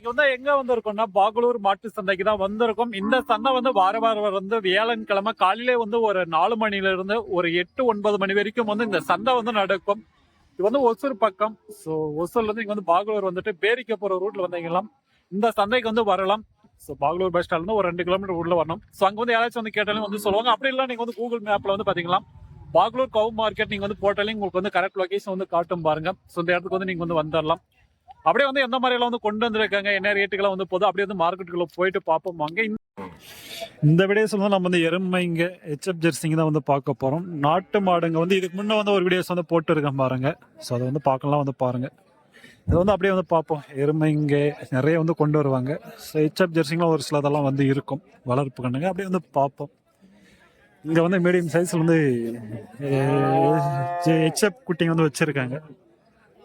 இன்னைக்கு வந்து எங்க வந்திருக்கோம்னா பாகலூர் மாட்டு சந்தைக்கு தான் வந்திருக்கோம். இந்த சந்தை வந்து வார வாரம் வந்து வியாழன்கிழமை காலையிலே வந்து ஒரு நாலு மணில இருந்து ஒரு எட்டு ஒன்பது மணி வரைக்கும் வந்து இந்த சந்தை வந்து நடக்கும். இது வந்து ஒசூர் பக்கம். ஸோ ஒசூர்ல இருந்து இங்க வந்து பாகலூர் வந்துட்டு பேரிக்க போற ரூட்ல வந்தீங்களாம் இந்த சந்தைக்கு வந்து வரலாம். ஸோ பாகலூர் பஸ் ஸ்டாண்ட்ல ஒரு ரெண்டு கிலோமீட்டர் உள்ள வரணும். ஸோ அங்க வந்து யாராச்சும் வந்து கேட்டாலும் வந்து சொல்லுவாங்க. அப்படி இல்லை நீங்க வந்து கூகுள் மேப்ல வந்து பாத்தீங்களா பாகலூர் கவு மார்க்கெட் நீங்க வந்து போட்டாலே உங்களுக்கு வந்து கரெக்ட் லொகேஷன் வந்து காட்டும் பாருங்க. ஸோ இந்த இடத்துக்கு வந்து நீங்க வந்து வந்துடலாம் அப்படியே வந்து எந்த மாதிரியெல்லாம் வந்து கொண்டு வந்திருக்காங்க என்ன ரேட்டுக்கெல்லாம் வந்து போதும் அப்படியே வந்து மார்க்கெட்டுக்குள்ள போயிட்டு பார்ப்போம். வாங்க இந்த வீடியோஸ் வந்து நம்ம வந்து எருமைங்க ஹெச்எப் ஜெர்சிங்க தான் வந்து பார்க்க போறோம். நாட்டு மாடுங்க வந்து இதுக்கு முன்ன வந்து ஒரு வீடியோஸ் வந்து போட்டுருக்கேன் பாருங்க. ஸோ அதை வந்து பார்க்கலாம் வந்து பாருங்க. இதை வந்து அப்படியே வந்து பார்ப்போம். எருமைங்க நிறைய வந்து கொண்டு வருவாங்க. ஸோ ஹெச்எப் ஜெர்சிங்கெலாம் ஒரு சிலதெல்லாம் வந்து இருக்கும். வளர்ப்பு கண்ணுங்க அப்படியே வந்து பார்ப்போம். இங்கே வந்து மீடியம் சைஸில் வந்து ஹெச்எப் குட்டிங்க வந்து வச்சுருக்காங்க.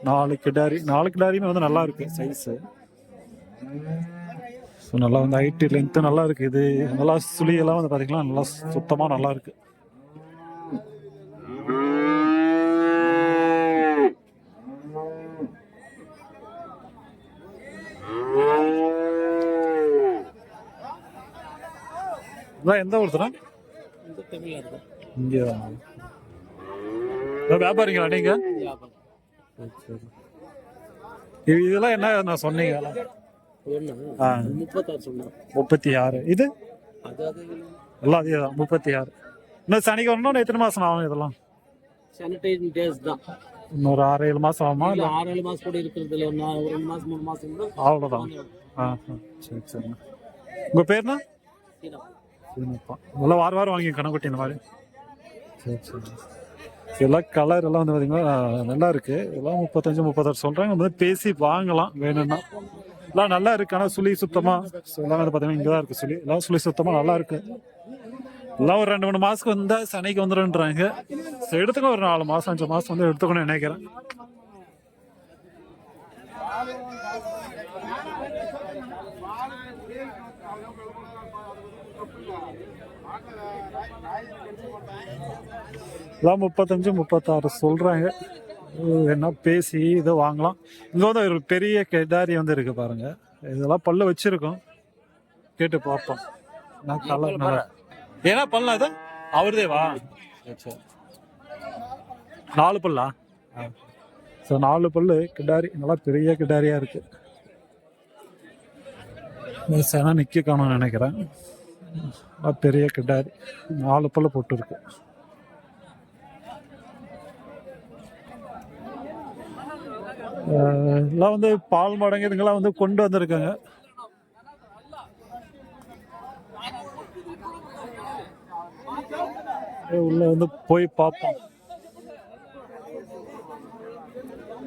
நாலு கிடாரி நாலு கிடாரியுமே வந்து நல்லா இருக்கு சைஸு ஸோ நல்லா வந்து ஹைட்டு லென்த்து நல்லா இருக்கு. இது நல்லா சுழியெல்லாம் வந்து பார்த்தீங்கன்னா நல்லா சுத்தமாக நல்லா இருக்கு. எந்த ஒருத்தரா இங்கே வியாபாரிங்களா நீங்க? சரி, சரி. இது இதெல்லாம் என்ன நான் சொன்னீங்க? முப்பத்தி ஆறு இது? எல்லாம் அதே தான். முப்பத்தி ஆறு இன்னும் சனிக்கு வரணும் எத்தனை மாசம் ஆகும் இதெல்லாம்? சானிடைசிங் டேஸ் தான். இன்னொரு ஆறு ஏழு மாசம் ஆகுமா? இல்ல ஆறு ஏழு மாசம் கூட இருக்கிறது இல்ல ஒரு ரெண்டு மாசம் மூணு மாசம் கூட. அவ்வளோதான் ஆ சரி சரி. உங்கள் பேர்னா? எல்லாம் வாரம் வாரம் வாங்கி கணக்குட்டி இந்த மாதிரி. சரி சரி. எல்லாம் கலர் எல்லாம் வந்து பார்த்தீங்கன்னா நல்லா இருக்கு. எல்லாம் முப்பத்தஞ்சு முப்பத்தாறு சொல்றாங்க. நம்ம வந்து பேசி வாங்கலாம் வேணும்னா. எல்லாம் நல்லா இருக்கு. ஆனால் சுழி சுத்தமா எல்லாம் வந்து பார்த்தீங்கன்னா இங்கே தான் இருக்கு சுழி. எல்லாம் சுழி சுத்தமா நல்லா இருக்கு. எல்லாம் ஒரு ரெண்டு மூணு மாசத்துக்கு வந்தா சனிக்கு வந்துடுன்றாங்க ஸோ எடுத்துக்கோ ஒரு நாலு மாசம் அஞ்சு மாசம் வந்து எடுத்துக்கணும்னு நினைக்கிறேன். எல்லாம் முப்பத்தஞ்சு முப்பத்தாறு சொல்றாங்க. அஹ் என்ன பேசி இதை வாங்கலாம். இங்க வந்து ஒரு பெரிய கெடாரி வந்து இருக்கு பாருங்க. இதெல்லாம் பல்லு வச்சிருக்கோம். கேட்டு பார்ப்போம். நான் கலர் ஏன்னா பல்லா இது? அவருதே வா. சரி, சரி. நாலு பல்லா? ஸோ நாலு பல்லு கிடாரி. நல்லா பெரிய கிடாரியா இருக்கு. சேனா நிக்க காணும்னு நினைக்கிறேன். பெரிய கிடாரி. நாலு பல்ல போட்டுருக்கு. எல்லாம் வந்து பால் மடங்கு இதுங்கெல்லாம் வந்து கொண்டு வந்திருக்காங்க. உள்ள வந்து போய் பார்ப்போம்.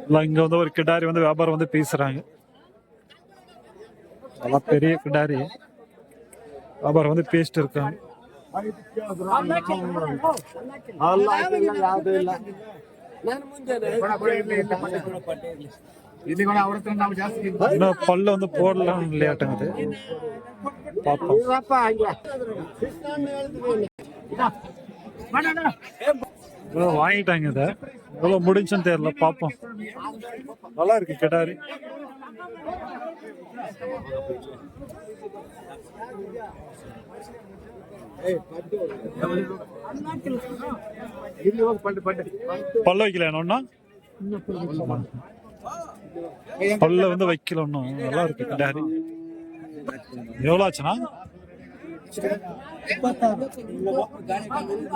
எல்லாம் இங்க வந்து ஒரு கிடாரி வந்து வியாபாரம் வந்து பேசுறாங்க. நல்லா பெரிய கிடாரி. அப்புறம் வந்து பேஸ்ட் இருக்காங்க. இன்னும் பல்ல வந்து போடலாம் விளையாட்டுங்குது வாங்கிட்டாங்க இதை. எவ்வளோ முடிஞ்சுன்னு தெரியல பார்ப்போம் நல்லா இருக்கு கிடாரி. பல்ல வைக்கல ஒன்னா பல்ல வந்து வைக்கல ஒன்றும் நல்லா இருக்கு கிடாரி எவ்வளோ ஆச்சுன்னா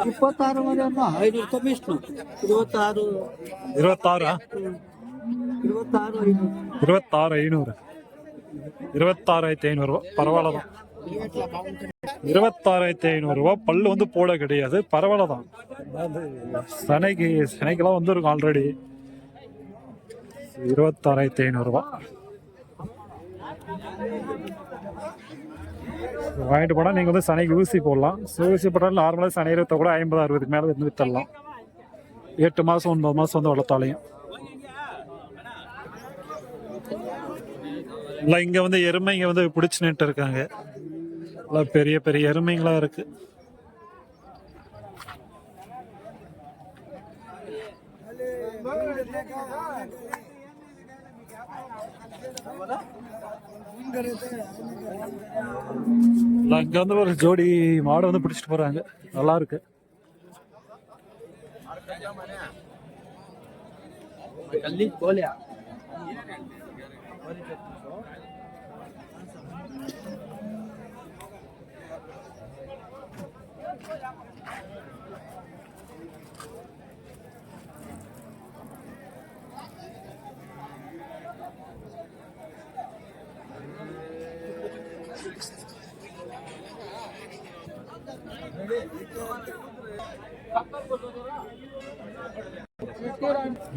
ಇಪ್ಪತ್ತಾರು ಮನೆ ಅಲ್ಲ ಐನೂರು ರೂಪಾಯಿ ಎಷ್ಟು ಇವತ್ತಾರು இருபத்தாறா ಇವತ್ತಾರು ಐನೂರು இருபத்தாறு ஐநூறு இருபத்தாறாயிரத்தி ஐநூறுரூவா பரவாயில்ல தான் இருபத்தாறாயிரத்தி ஐநூறுரூவா பல்லு வந்து போட கிடையாது. பரவாயில்ல தான் சனைக்கு சனைக்கெல்லாம் வந்துருக்கும் ஆல்ரெடி இருபத்தாறாயிரத்தி ஐநூறுரூவா வாங்கிட்டு போனால் நீங்கள் வந்து சனைக்கு ஊசி போடலாம். ஊசி போட்டாலும் நார்மலாக சனை இருபத்த கூட ஐம்பது அறுபதுக்கு மேலே இருந்து வித்தரலாம் எட்டு மாதம் ஒன்பது மாதம் வந்து வளர்த்தாலையும். இல்லை இங்கே வந்து எருமை இங்கே வந்து பிடிச்சி நின்று இருக்காங்க. எல்லாம் பெரிய பெரிய எருமைங்களா இருக்கு. இங்க வந்து ஒரு ஜோடி மாடு வந்து பிடிச்சிட்டு போறாங்க. நல்லா இருக்கு.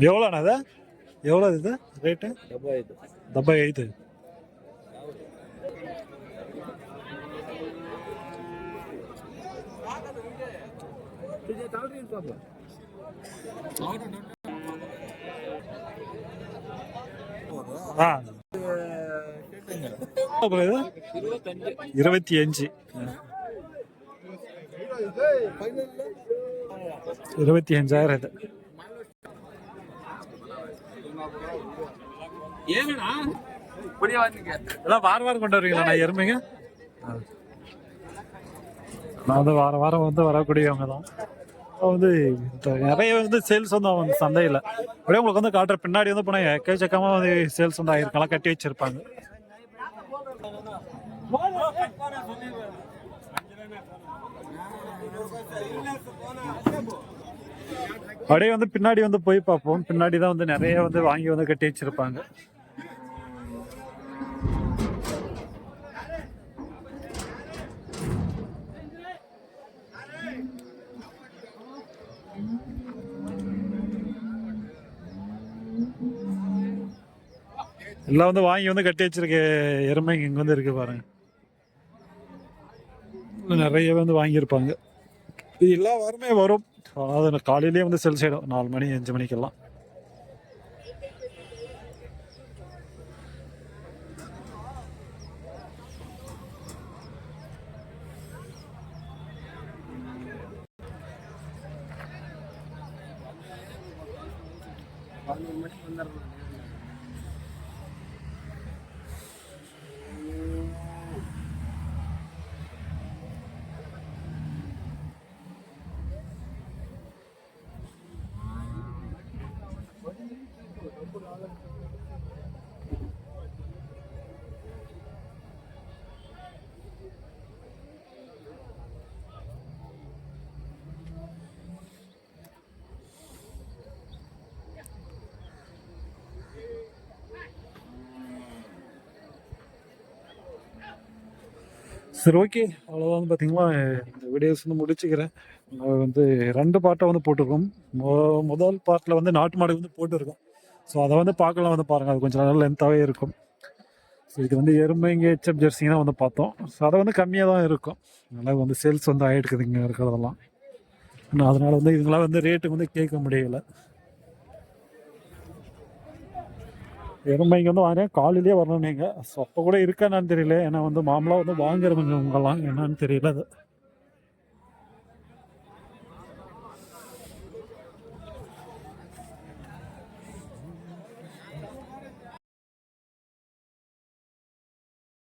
எவ்வளோண்ணா இது? எவ்வளோ இது? ரேட்டு டெబ్బை ஐదు டெబ్బை ஐదు எவ்வளவு இது? இருபத்தி அஞ்சு இருபத்தி அஞ்சாயிரம் இது எல்லாம் வாரம் வாரம் கொண்டு வருவீங்களா? நான் எருமைங்க? நான் வந்து வாரம் வாரம் வந்து வரக்கூடியவங்க தான். வந்து நிறைய வந்து சேல்ஸ் வந்து அவங்க சந்தையில் அப்படியே உங்களுக்கு வந்து காட்டுற பின்னாடி வந்து போனால் எக்கச்சக்கமாக வந்து சேல்ஸ் வந்து ஆயிருக்கலாம் கட்டி வச்சிருப்பாங்க. அப்படியே வந்து பின்னாடி வந்து போய் பார்ப்போம். பின்னாடி தான் வந்து நிறைய வந்து வாங்கி வந்து கட்டி வச்சிருப்பாங்க. எல்லாம் வந்து வாங்கி வந்து கட்டி வச்சிருக்க எருமை இங்க வந்து இருக்கு பாருங்க. நிறைய வந்து வாங்கியிருப்பாங்க. இது எல்லா வாரமே வரும். அதாவது காலையிலேயே வந்து செல் செய்யும் நாலு மணி அஞ்சு மணிக்கெல்லாம். சரி ஓகே. அவ்வளோதான் வந்து பார்த்தீங்களா இந்த வீடியோஸ் வந்து முடிச்சுக்கிறேன். வந்து ரெண்டு பாட்டை வந்து போட்டிருக்கோம். மொ- முதல் பார்ட்டில் வந்து நாட்டு மாடு வந்து போட்டிருக்கோம். ஸோ அதை வந்து பார்க்கலாம் வந்து பாருங்கள் அது கொஞ்சம் நல்லா லென்த்தாகவே இருக்கும். ஸோ இது வந்து எருமைங்க ஹெச்எப் ஜெர்சிங்க தான் வந்து பார்த்தோம். ஸோ அதை வந்து கம்மியாக தான் இருக்கும். அதனால் வந்து சேல்ஸ் வந்து ஆகிடுக்குது இங்கே இருக்கிறதெல்லாம். அதனால் வந்து இதுங்களாம் வந்து ரேட்டு வந்து கேட்க முடியல. எருமை இங்கே வந்து வாங்கினேன் காலையிலேயே வரணும் நீங்கள் ஸோ அப்போ கூட என்னன்னு தெரியல. ஏன்னா வந்து மாமலாக வந்து வாங்குறவங்க உங்கெல்லாம் என்னன்னு தெரியல அது.